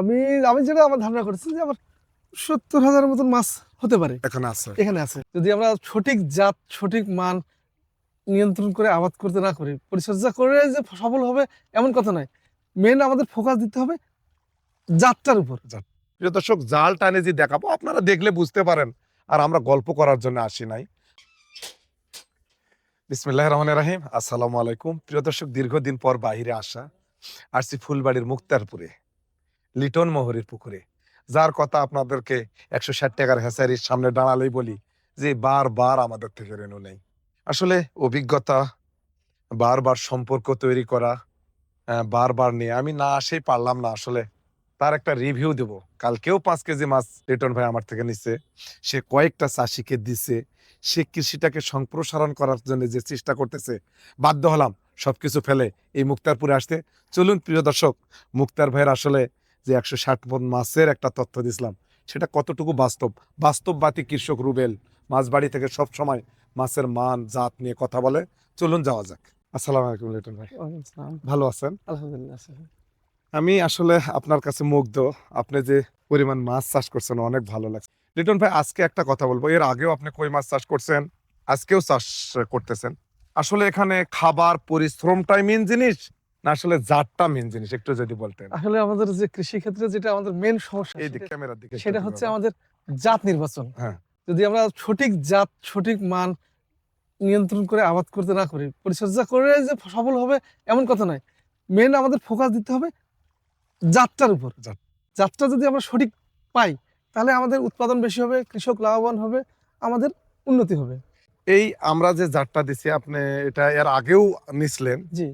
আমি আমি যেটা আমার ধারণা করছি যে আমার সত্তর হাজার মতন মাছ হতে পারে। এখানে আছে। এখানে আছে। যদি আমরা সঠিক জাত সঠিক মান নিয়ন্ত্রণ করে আবাদ করতে না করি পরিচর্যা করে যে সফল হবে এমন কথা নয়। মেন আমাদের ফোকাস দিতে হবে জাতটার উপর। প্রিয় দর্শক জাল টানে যে দেখাবো আপনারা দেখলে বুঝতে পারেন। আর আমরা গল্প করার জন্য আসি নাই। বিসমিল্লাহ রহমান রাহিম। আসসালামু আলাইকুম। প্রিয় দর্শক দীর্ঘদিন পর বাহিরে আসা। আসছি ফুলবাড়ির মুক্তারপুরে। লিটন মোহরের পুকুরে। যার কথা আপনাদেরকে একশো ষাট টাকার হেসারির সামনে দাঁড়ালেই বলি যে, বারবার আমাদের থেকে রেণু নেই। আসলে অভিজ্ঞতা, বারবার সম্পর্ক তৈরি করা বারবার নিয়ে আমি না আসেই পারলাম না আসলে। তার একটা রিভিউ দেব। কালকেও পাঁচ কেজি মাছ রিটন ভাই আমার থেকে নিচ্ছে সে কয়েকটা চাষিকে দিছে। সে কৃষিটাকে সম্প্রসারণ করার জন্য যে চেষ্টা করতেছে, বাধ্য হলাম সবকিছু ফেলে এই মুক্তারপুরে আসতে। চলুন প্রিয় দর্শক, মুক্তার ভাইয়ের আসলে যে একশো ষাট মন মাছের একটা তথ্য দিছিলাম সেটা কতটুকু বাস্তব? বাস্তববাদী কৃষক রুবেল মাছবাড়ি থেকে সব সময় মাছের মান জাত নিয়ে কথা বলে। চলুন যাওয়া যাক। আসসালামু আলাইকুম লিটন ভাই। ভালো আছেন? আলহামদুলিল্লাহ আমি আসলে আপনার কাছে মুগ্ধ। আপনি যে পরিমাণ মাছ চাষ করছেন অনেক ভালো লাগছে। লিটন ভাই আজকে একটা কথা বলব। এর আগেও আপনি কই মাছ চাষ করছেন আজকেও চাষ করতেছেন। আসলে এখানে খাবার পরিশ্রমটাই মেন জিনিস। না আসলে জাতটা মেন জিনিস একটু যদি বলতেন। আসলে আমাদের যে কৃষি ক্ষেত্রে যেটা আমাদের মেন সমস্যা এই দিক ক্যামেরার দিকে সেটা হচ্ছে আমাদের জাত নির্বাচন। হ্যাঁ। যদি আমরা সঠিক জাত সঠিক মান নিয়ন্ত্রণ করে আবাদ করতে না করি পরিচর্যা করে যে সফল হবে এমন কথা নয়। মেন আমাদের ফোকাস দিতে হবে জাতটার উপর। জাত। জাতটা যদি আমরা সঠিক পাই তাহলে আমাদের উৎপাদন বেশি হবে কৃষক লাভবান হবে আমাদের উন্নতি হবে। এই আমরা যে জাতটা দিছি আপনি এটা এর আগেও নিছিলেন। জি।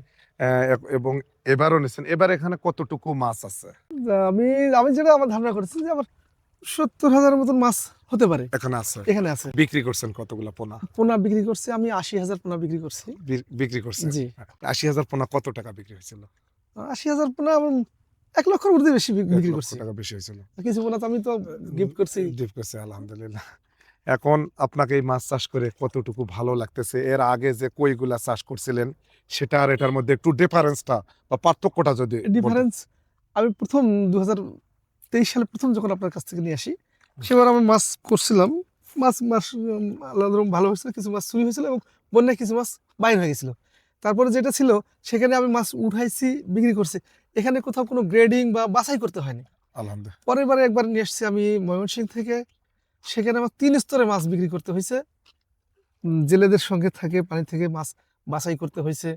এবং এবারও নিছেন। এবার এখানে কতটুকু মাছ আছে? আমি আমি যেটা আমার ধারণা করছি যে আমার সত্তর হাজারের মতন মাছ হতে পারে। এখানে আছে? এখানে আছে। বিক্রি করছেন কতগুলা পোনা? পোনা বিক্রি করছি আমি আশি হাজার পোনা বিক্রি করছি। বিক্রি করছেন? জি। আশি হাজার পোনা কত টাকা বিক্রি হয়েছিল? আশি হাজার পোনা আমার এক লক্ষের ঊর্ধ্বে বেশি বিক্রি করছি। টাকা বেশি হয়েছিল। কিছু পোনা তো আমি তো গিফট করছি। গিফট করছে আলহামদুলিল্লাহ। এখন আপনাকে এই মাছ চাষ করে কতটুকু ভালো লাগতেছে? এর আগে যে কইগুলা চাষ করছিলেন সেটা আর এটার মধ্যে একটু ডিফারেন্সটা বা পার্থক্যটা যদি ডিফারেন্স আমি প্রথম দু তেইশ সালে প্রথম যখন আপনার কাছ থেকে নিয়ে আসি সেবার আমি মাছ করছিলাম। মাছ মাছ আল্লাহ রহম ভালো হয়েছিল কিছু মাছ চুরি হয়েছিল এবং বন্যায় কিছু মাছ বাইর হয়ে গেছিল। তারপরে যেটা ছিল সেখানে আমি মাছ উঠাইছি বিক্রি করছি। এখানে কোথাও কোনো গ্রেডিং বা বাছাই করতে হয়নি। আলহামদুলিল্লাহ। পরের বারে একবার নিয়ে এসেছি আমি ময়মনসিংহ থেকে। সেখানে আমার তিন স্তরে মাছ বিক্রি করতে হয়েছে। জেলেদের সঙ্গে থাকে পানি থেকে মাছ বাছাই করতে হয়েছে।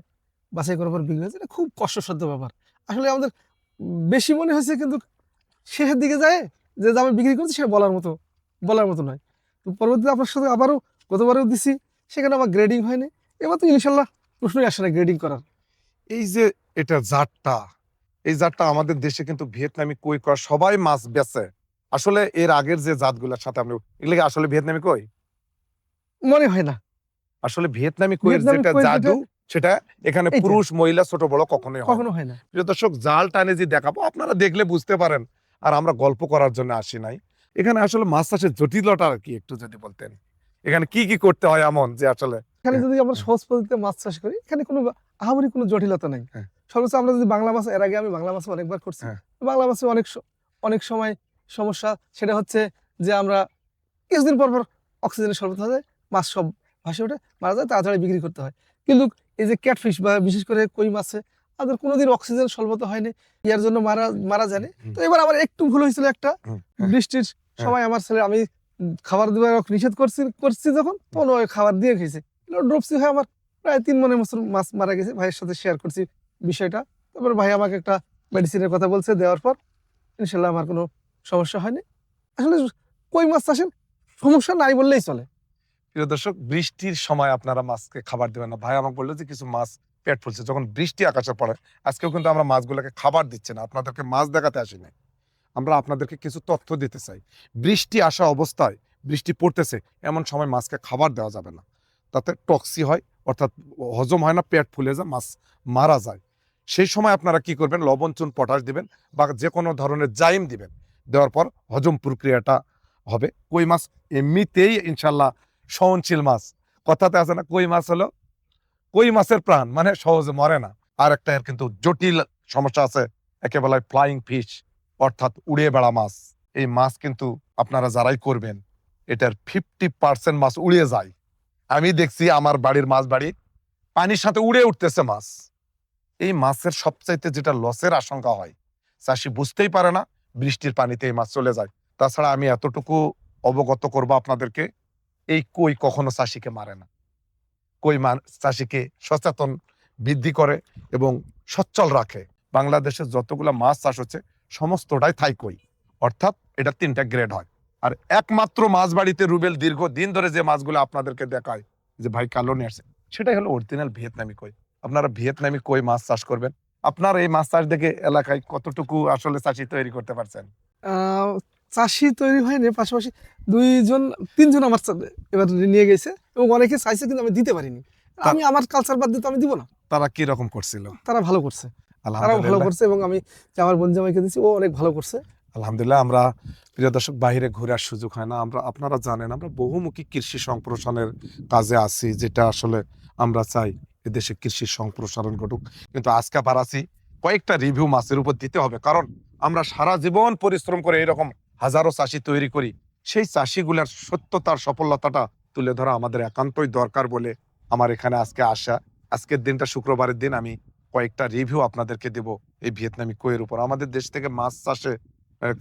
বাছাই করার পর বিক্রি হয়েছে এটা খুব কষ্টসাধ্য ব্যাপার। আসলে আমাদের বেশি মনে হয়েছে কিন্তু শেষের দিকে যায় যে দামে বিক্রি করছি সে বলার মতো বলার মতো নয়। তো পরবর্তীতে আপনার সাথে আবারও গতবারেও দিছি সেখানে আমার গ্রেডিং হয়নি। এবার তো ইনশাল্লাহ প্রশ্নই আসে না গ্রেডিং করার। এই যে এটা জাতটা এই জাতটা আমাদের দেশে কিন্তু ভিয়েতনামি কই করা সবাই মাছ বেচে। আসলে এর আগের যে জাতগুলোর সাথে আমরা এগুলো আসলে ভিয়েতনামি কই? মনে হয় না। আসলে ভিয়েতনামি কইয়ের যেটা জাদু সেটা এখানে পুরুষ মহিলা ছোট বড় কখনোই কখনো হয় না। প্রিয় দর্শক জাল টানে যে দেখাবো আপনারা দেখলে বুঝতে পারেন। আর আমরা গল্প করার জন্য আসি নাই। এখানে আসলে মাছ চাষের জটিলতা আর কি একটু যদি বলতেন। এখানে কি কি করতে হয় এমন যে আসলে এখানে হ্যাঁ, যদি আমরা সহজ পদ্ধতিতে মাছ চাষ করি এখানে কোনো আহামরি কোনো জটিলতা নাই। হ্যাঁ। সর্বোচ্চ আমরা যদি বাংলা মাছ এর আগে আমি বাংলা মাছ অনেকবার করছি। হ্যাঁ। বাংলা মাছে অনেক অনেক সময় সমস্যা সেটা হচ্ছে যে আমরা কিছুদিন পর পর অক্সিজেনের হয়ে যায় মাছ সব ভাসে ওঠে মারা যায় তাড়াতাড়ি বিক্রি করতে হয়। কিন্তু এই যে ক্যাটফিশ বা বিশেষ করে কই মাছে তাদের কোনোদিন অক্সিজেন স্বল্পতা হয়নি ইয়ার জন্য মারা মারা যায়নি। তো এবার আমার একটু ভুল হয়েছিল একটা হ্যাঁ। বৃষ্টির সময় আমার ছেলে আমি খাবার দেওয়ার নিষেধ করছি করছি যখন তখন ওই খাবার দিয়ে খেয়েছে। ড্রপসি হয়ে আমার প্রায় তিন মনের মতো মাছ মারা গেছে ভাইয়ের সাথে শেয়ার করছি বিষয়টা। তারপর ভাই আমাকে একটা মেডিসিনের কথা বলছে দেওয়ার পর ইনশাল্লাহ আমার কোনো সমস্যা হয়নি। আসলে কই মাছ চাষের সমস্যা নাই বললেই চলে। প্রিয় দর্শক, বৃষ্টির সময় আপনারা মাছকে খাবার দেবেন না। ভাই আমাকে বলল যে কিছু মাছ পেট ফুলছে। যখন বৃষ্টি আকাশে পড়ে, আজকেও কিন্তু আমরা মাছগুলোকে খাবার দিচ্ছি না। আপনাদেরকে মাছ দেখাতে আসি নাই আমরা আপনাদেরকে কিছু তথ্য দিতে চাই। বৃষ্টি আসা অবস্থায় বৃষ্টি পড়তেছে, এমন সময় মাছকে খাবার দেওয়া যাবে না। তাতে টক্সি হয়, অর্থাৎ হজম হয় না, পেট ফুলে যায়, মাছ মারা যায়। সেই সময় আপনারা কি করবেন? লবণ, চুন, পটাশ দিবেন বা যে কোনো ধরনের জাইম দিবেন। দেওয়ার পর হজম প্রক্রিয়াটা হবে। কই মাছ? এমনিতেই ইনশাল্লাহ সহনশীল মাছ। কথাতে আছে না কই মাছ হলো? কই মাছের প্রাণ? মানে সহজে মরে না। আর একটা এর কিন্তু জটিল সমস্যা আছে একে বলা ফ্লাইং ফিশ অর্থাৎ উড়ে বেড়া মাছ। এই মাছ কিন্তু আপনারা যারাই করবেন, এটার ফিফটি পার্সেন্ট মাছ উড়িয়ে যায়। আমি দেখছি আমার বাড়ির মাছ বাড়ি, পানির সাথে উড়ে উঠতেছে মাছ। এই মাছের সবচাইতে যেটা লসের আশঙ্কা হয়, চাষি বুঝতেই পারে না বৃষ্টির পানিতে এই মাছ চলে যায়। তাছাড়া আমি এতটুকু অবগত করব আপনাদেরকে এই কই কখনো চাষিকে মারে না। কই চাষিকে সচেতন বৃদ্ধি করে এবং সচ্ছল রাখে। বাংলাদেশের যতগুলো মাছ চাষ হচ্ছে, সমস্তটাই থাই কই। অর্থাৎ এটা তিনটা গ্রেড হয়। আর একমাত্র মাছ বাড়িতে রুবেল দীর্ঘ দিন ধরে যে মাছগুলো আপনাদেরকে দেখায়, যে ভাই কালো নিয়ে আসছে, সেটাই হলো অরিজিনাল ভিয়েতনামি কই। আপনারা ভিয়েতনামি কই মাছ চাষ করবেন? আপনার এই মাছ চাষ দেখে এলাকায় কতটুকু আসলে চাষি তৈরি করতে পারছেন? চাষি তৈরি হয়নি পাশাপাশি দুইজন তিনজন আমার এবার নিয়ে গেছে এবং অনেকে চাইছে কিন্তু আমি দিতে পারিনি। আমি আমার কালচার বাদ দিতে আমি দিব না। তারা কি রকম করছিল? তারা ভালো করছে। তারাও ভালো করছে এবং আমি আমার বোন জামাইকে দিচ্ছি ও অনেক ভালো করছে। আলহামদুলিল্লাহ আমরা প্রিয় দর্শক বাইরে ঘোরার সুযোগ হয় না। আমরা আপনারা জানেন আমরা বহুমুখী কৃষি সম্প্রসারণের কাজে আছি যেটা আসলে আমরা চাই এদেশে কৃষি সম্প্রসারণ ঘটুক। কিন্তু আজকে আবার আছি কয়েকটা রিভিউ মাছের উপর দিতে হবে। কারণ আমরা সারা জীবন পরিশ্রম করে এরকম হাজারো চাষি তৈরি করি, সেই চাষিগুলার সত্যতার সফলতাটা তুলে ধরা আমাদের একান্তই দরকার বলে আমার এখানে আজকে আসা আজকের দিনটা শুক্রবারের দিন আমি কয়েকটা রিভিউ আপনাদেরকে দেব এই ভিয়েতনামি কোয়ের উপর। আমাদের দেশ থেকে মাছ চাষে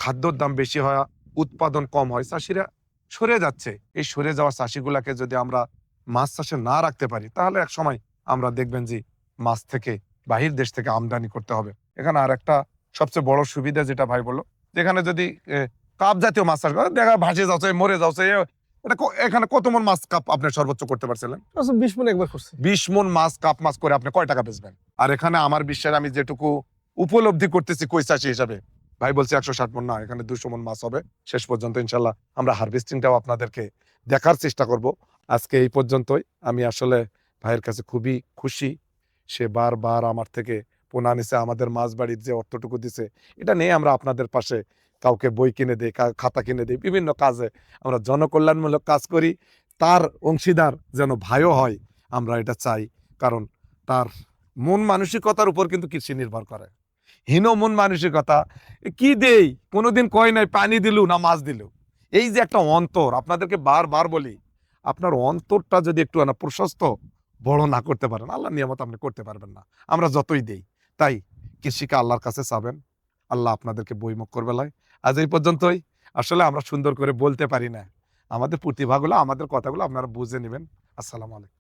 খাদ্যর দাম বেশি হয়, উৎপাদন কম হয়, চাষিরা সরে যাচ্ছে। এই সরে যাওয়া চাষিগুলাকে যদি আমরা মাছ চাষে না রাখতে পারি, তাহলে এক সময় আমরা দেখবেন যে মাছ থেকে, বাহির দেশ থেকে আমদানি করতে হবে। এখানে আর একটা সবচেয়ে বড় সুবিধা যেটা ভাই বলল, যেখানে যদি কাপ জাতীয় মাছ চাষ করে। দেখা ভাসে যাচ্ছে মরে যাচ্ছে এটা এখানে কত মন মাছ কাপ আপনি সর্বোচ্চ করতে পারছিলেন? বিশ মনে একবার করছে। বিশ মন মাছ কাপ মাছ করে আপনি কয় টাকা বেচবেন? আর এখানে আমার বিশ্বের আমি যেটুকু উপলব্ধি করতেছি কই চাষি হিসাবে ভাই বলছে একশো ষাট মন না এখানে দুশো মন মাছ হবে। শেষ পর্যন্ত ইনশাল্লাহ আমরা হারভেস্টিংটাও আপনাদেরকে দেখার চেষ্টা করব। আজকে এই পর্যন্তই। আমি আসলে ভাইয়ের কাছে খুবই খুশি। সে বারবার আমার থেকে পোনা নিছে আমাদের মাছ বাড়ির যে অর্থটুকু দিছে এটা নিয়ে আমরা আপনাদের পাশে কাউকে বই কিনে দিই খাতা কিনে দিই, বিভিন্ন কাজে আমরা জনকল্যাণমূলক কাজ করি। তার অংশীদার যেন ভাইও হয়, আমরা এটা চাই। কারণ তার মন মানসিকতার উপর কিন্তু কৃষি নির্ভর করে। হীন মন মানসিকতা, কি দেই? কোনোদিন কয় নাই, পানি দিলু না মাছ দিলু। এই যে একটা অন্তর, আপনাদেরকে বারবার বলি, আপনার অন্তরটা যদি একটু না প্রশস্ত, বড় না করতে পারেন আল্লাহ নিয়ামত আপনি করতে পারবেন না। আমরা যতই দেই, তাই কৃষিকে আল্লাহর কাছে চাবেন। আল্লাহ আপনাদেরকে বইমুখ করবে লয় আজ এই পর্যন্তই। আসলে আমরা সুন্দর করে বলতে পারি না। আমাদের প্রতিভাগুলো, আমাদের কথাগুলো আপনারা বুঝে নেবেন। আসসালামু আলাইকুম।